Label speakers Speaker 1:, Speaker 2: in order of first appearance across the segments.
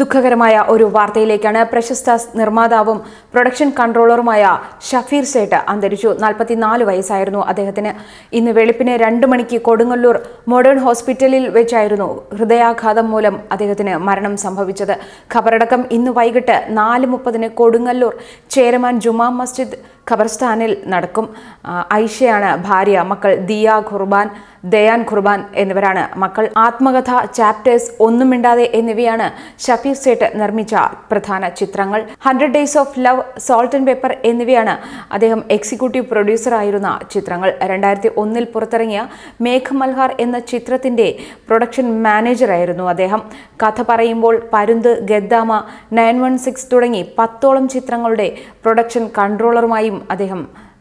Speaker 1: ദുഃഖകരമായ ഒരു വാർത്തയിലേക്കാണ് പ്രശസ്ത നിർമ്മാതാവും പ്രൊഡക്ഷൻ കൺട്രോളറുമായ ഷഫീർ സേട്ട് അന്തരിച്ചു. നാൽപ്പത്തിനാല് വയസ്സായിരുന്നു അദ്ദേഹത്തിന്. ഇന്ന് വെളുപ്പിന് രണ്ട് മണിക്ക് കൊടുങ്ങല്ലൂർ മോഡേൺ ഹോസ്പിറ്റലിൽ വെച്ചായിരുന്നു ഹൃദയാഘാതം മൂലം അദ്ദേഹത്തിന് മരണം സംഭവിച്ചത്. ഖബറടക്കം ഇന്ന് വൈകിട്ട് നാല് മുപ്പതിന് കൊടുങ്ങല്ലൂർ ചേരമാൻ ജുമാ മസ്ജിദ് ഖബർസ്ഥാനിൽ നടക്കും. ഐഷയാണ് ഭാര്യ മക്കൾ ദിയ ഖുർബാൻ ദയാൻ ഖുർബാൻ എന്നിവരാണ്. മക്കൾ ആത്മകഥ ചാപ്റ്റേഴ്സ് ഒന്നും എന്നിവയാണ് സേട്ട് നിർമ്മിച്ച പ്രധാന ചിത്രങ്ങൾ hundred days of love salt and pepper എന്നിവയാണ് അദ്ദേഹം എക്സിക്യൂട്ടീവ് പ്രൊഡ്യൂസർ ആയിരുന്ന ചിത്രങ്ങൾ. രണ്ടായിരത്തി ഒന്നിൽ പുറത്തിറങ്ങിയ മേഘ് മൽഹാർ എന്ന ചിത്രത്തിന്റെ പ്രൊഡക്ഷൻ മാനേജറായിരുന്നു അദ്ദേഹം. കഥ പറയുമ്പോൾ പരുന്ത് ഗദ്ദാമ നയൻ വൺ സിക്സ് തുടങ്ങി പത്തോളം ചിത്രങ്ങളുടെ പ്രൊഡക്ഷൻ കൺട്രോളറുമായും അദ്ദേഹം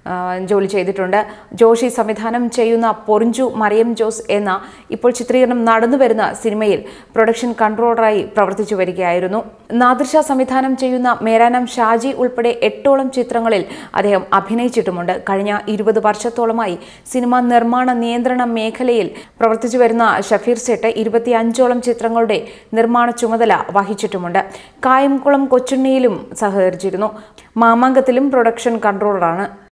Speaker 1: ജോലി ചെയ്തിട്ടുണ്ട്. ജോഷി സംവിധാനം ചെയ്യുന്ന പൊറിഞ്ചു മറിയം ജോസ് എന്ന ഇപ്പോൾ ചിത്രീകരണം നടന്നു വരുന്ന സിനിമയിൽ പ്രൊഡക്ഷൻ കൺട്രോളറായി പ്രവർത്തിച്ചു വരികയായിരുന്നു. നാദിർഷ സംവിധാനം ചെയ്യുന്ന മേരാനം ഷാജി ഉൾപ്പെടെ എട്ടോളം ചിത്രങ്ങളിൽ അദ്ദേഹം അഭിനയിച്ചിട്ടുമുണ്ട്. കഴിഞ്ഞ ഇരുപത് വർഷത്തോളമായി സിനിമാ നിർമ്മാണ നിയന്ത്രണ മേഖലയിൽ പ്രവർത്തിച്ചു വരുന്ന ഷഫീർ സേട്ട് ഇരുപത്തിയഞ്ചോളം ചിത്രങ്ങളുടെ നിർമ്മാണ ചുമതല വഹിച്ചിട്ടുമുണ്ട്. കായംകുളം കൊച്ചുണ്ണിയിലും സഹകരിച്ചിരുന്നു. മാമാങ്കത്തിലും പ്രൊഡക്ഷൻ കൺട്രോളറാണ്.